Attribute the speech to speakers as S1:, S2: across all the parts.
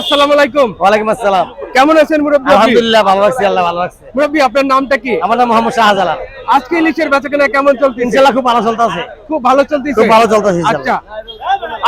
S1: আসসালামু আলাইকুম।
S2: ওয়ালাইকুম আসসালাম।
S1: কেমন আছেন মুরব্বী
S2: আলহামদুলিল্লাহ ভালো আছি আল্লাহ ভালো
S1: মুরব্বী আপনার নামটা কি?
S2: আমার নাম মোহাম্মদ শাহজালাল।
S1: আজকে ইলিশের বেচাকেনা কেমন চলছে
S2: খুব ভালো চলতেছে।
S1: খুব ভালো চলতেছে।
S2: খুব ভালো চলতেছে,
S1: আচ্ছা।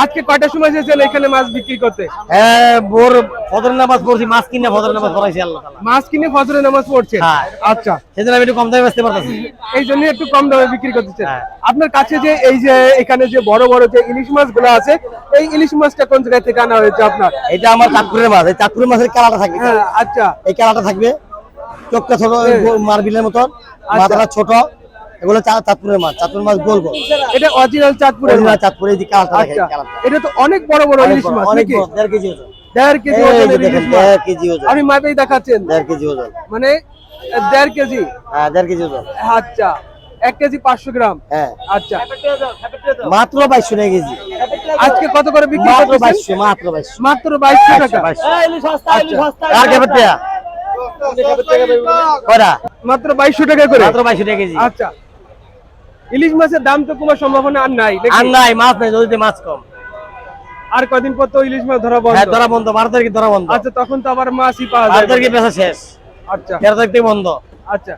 S1: আজকে কয়টার সময় এসেছেন এখানে মাছ বিক্রি করতে?
S2: হ্যাঁ বোর ফজর নামাজ পড়ছি মাছ কিনে ফজর নামাজ পড়াইছি আল্লাহ
S1: মাছ কিনে ফজরের নামাজ পড়ছেন?
S2: হ্যাঁ।
S1: আচ্ছা।
S2: সেজন্য আমি একটু কম দামে বেচতে পারতেছি।
S1: এই জন্য একটু কম দামে বিক্রি করতেছেন।
S2: হ্যাঁ।
S1: আপনার কাছে যে এই যে এখানে যে বড় বড় যে ইলিশ মাছগুলো আছে এই ইলিশ মাছটা কোন জায়গা থেকে আনা হয়েছে আপনার?
S2: এটা আমার চাঁদপুরের মাছ। এই চাঁদপুরের মাছের কালাটা থাকবে।
S1: হ্যাঁ আচ্ছা।
S2: এই কালাটা থাকবে। চোখটা ছোট মার্বিলের মতন।
S1: আচ্ছা।
S2: মাথাটা ছোট। এগুলো চাঁদপুরের মাছ চাঁদপুরের মাছ গোল গোল।
S1: এটা অরিজিনাল চাঁদপুরের মাছ।
S2: চাঁদপুরের যে
S1: আচ্ছা এটা তো অনেক বড় বড় ইলিশ মাছ
S2: অনেক বড়, কেজি ওজন।
S1: দেড় কেজি
S2: দেড় কেজি ওজন।
S1: দেখাচ্ছেন।
S2: দেড় কেজি ওজন।
S1: মানে দেড় কেজি?
S2: হ্যাঁ দেড় কেজি ওজন।
S1: আচ্ছা এক কেজি পাঁচশো গ্রাম।
S2: হ্যাঁ।
S1: আচ্ছা।
S2: মাত্র বাইশশো টাকা কেজি।
S1: আজকে কত করে বিক্রি
S2: মাত্র
S1: করতেছেন?
S2: বাইশশো মাত্র বাইশশো।
S1: মাত্র বাইশশো টাকা?
S2: আর কেমন টাকা কয়টা
S1: মাত্র বাইশশো টাকা করে?
S2: মাত্র বাইশশো টাকা কেজি।
S1: আচ্ছা। ইলিশ মাছের দাম তো কমার সম্ভাবনা আর নাই
S2: আর নাই মাছ নাই যদি মাছ কম।
S1: আর কদিন পর তো ইলিশ মাছ ধরা বন্ধ?
S2: হ্যাঁ ধরা বন্ধ বারো তারিখে ধরা বন্ধ।
S1: আচ্ছা তখন তো আবার মাছই পাওয়া
S2: বারো তারিখে বেচা শেষ।
S1: আচ্ছা।
S2: তেরো তারিখ বন্ধ।
S1: আচ্ছা।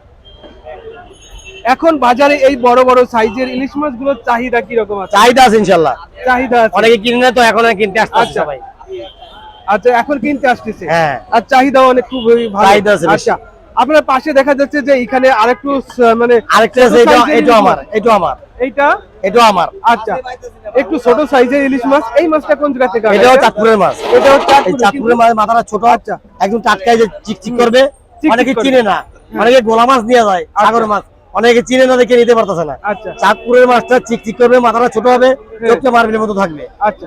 S1: এখন বাজারে এই বড় বড় সাইজের ইলিশ মাছগুলোর চাহিদা কি রকম আছে?
S2: চাহিদা আছে ইনশাল্লাহ।
S1: চাহিদা আছে।
S2: অনেকে কিনে না তো এখন আর কিনতে আসতে
S1: আচ্ছা।
S2: সবাই
S1: আচ্ছা এখন কিনতে আসতেছে।
S2: হ্যাঁ।
S1: আর চাহিদা অনেক খুবই ভালো।
S2: চাহিদা আছে
S1: আচ্ছা। আপনার পাশে দেখা যাচ্ছে যে এখানে আরেকটু মানে
S2: আরেকটা আছে এটা এটা আমার এটা আমার।
S1: এইটা?
S2: এটা আমার।
S1: আচ্ছা একটু ছোট সাইজের ইলিশ মাছ। এই মাছটা কোন জায়গা থেকে
S2: এটাও
S1: আনা?
S2: চাঁদপুরের মাছ।
S1: এটাও চাঁদপুরের,
S2: মাছ মাথাটা ছোট।
S1: আচ্ছা।
S2: একদম টাটকাই যে চিকচিক করবে অনেকে চিনে না। অনেকে গোলা মাছ নিয়ে যায় সাগর মাছ। অনেকে চিনে না দেখে নিতে পারতেছে না।
S1: আচ্ছা।
S2: চাঁদপুরের মাছটা চিকচিক করবে মাথাটা ছোট হবে চোখটা মারবিলের মতো থাকবে।
S1: আচ্ছা।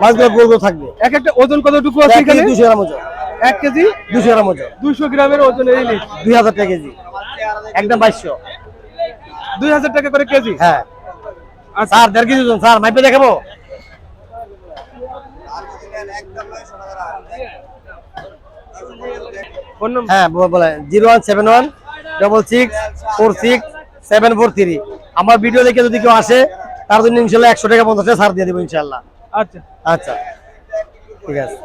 S2: মাছগুলো গোল গোল থাকবে।
S1: এক একটা ওজন কতটুকু আছে এখানে?
S2: দুশো গ্রাম ওজন।
S1: এক কেজি
S2: দুশো গ্রাম ওজন।
S1: দুইশো গ্রামের ওজনের ইলিশ?
S2: দুই হাজার টাকা কেজি। একদম বাইশশো।
S1: দুই হাজার টাকা করে কেজি?
S2: হ্যাঁ।
S1: আচ্ছা।
S2: স্যার দেড় কেজি ওজন। স্যার মাইপে দেখাবো? হ্যাঁ বলে zero one seven one double six four six seven four three. আমার ভিডিও দেখে যদি কেউ আসে তার জন্য ইনশাল্লাহ একশো টাকা পঞ্চাশ টাকা ছাড় দিয়ে দেবো ইনশাল্লাহ।
S1: আচ্ছা।
S2: আচ্ছা। ঠিক আছে।